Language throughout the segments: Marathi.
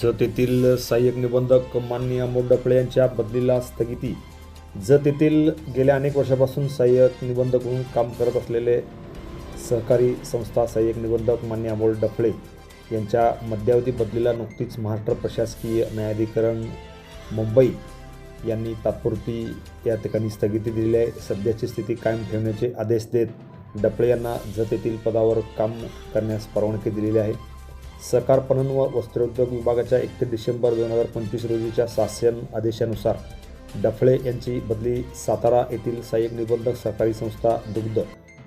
जत येथील सहाय्यक निबंधक माननीय अमोल डफळे यांच्या बदलीला स्थगिती. जत येथील गेल्या अनेक वर्षापासून सहाय्यक निबंधक म्हणून काम करत असलेले सहकारी संस्था सहाय्यक निबंधक मान्य अमोल डफळे यांच्या मध्यावधी बदलीला नुकतीच महाराष्ट्र प्रशासकीय न्यायाधिकरण मुंबई यांनी तात्पुरती या ठिकाणी स्थगिती दिलेली आहे. सध्याची स्थिती कायम ठेवण्याचे आदेश देत डफळे यांना जत येथील पदावर काम करण्यास परवानगी दिलेली आहे. सरकार पणन व वस्त्रोद्योग विभागाच्या एकतीस डिसेंबर दोन हजार पंचवीस रोजीच्या शासन आदेशानुसार डफळे यांची बदली सातारा येथील सहाय्यक निबंधक सहकारी संस्था दुग्ध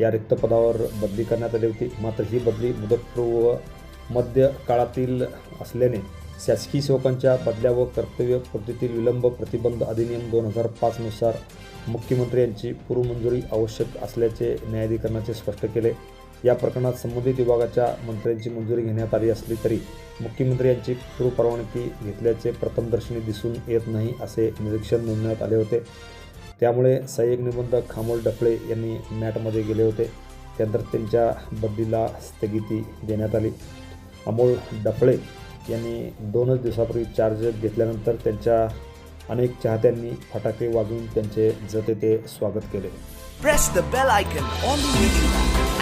या रिक्त पदावर बदली करण्यात आली होती. मात्र ही बदली मुदतपूर्व मध्य काळातील असल्याने शासकीय सेवकांच्या बदल्या व कर्तव्य कृतीतील विलंब प्रतिबंध अधिनियम दोन हजार पाचनुसार मुख्यमंत्री यांची पूर्वमंजुरी आवश्यक असल्याचे न्यायाधिकरणाचे स्पष्ट केले. या प्रकरणात संबंधित विभागाच्या मंत्र्यांची मंजुरी घेण्यात आली असली तरी मुख्यमंत्री यांची पूर्वपरवानगी घेतल्याचे प्रथमदर्शनी दिसून येत नाही असे निरीक्षण नोंदवण्यात आले होते. त्यामुळे सहाय्यक निबंधक खामोल डफळे यांनी मॅटमध्ये गेले होते. त्यानंतर त्यांच्या बदलीला स्थगिती देण्यात आली. अमोल डफळे यांनी दोनच दिवसापूर्वी चार्ज घेतल्यानंतर त्यांच्या अनेक चाहत्यांनी फटाके वाजवून त्यांचे जते ते स्वागत केले. Press the bell icon on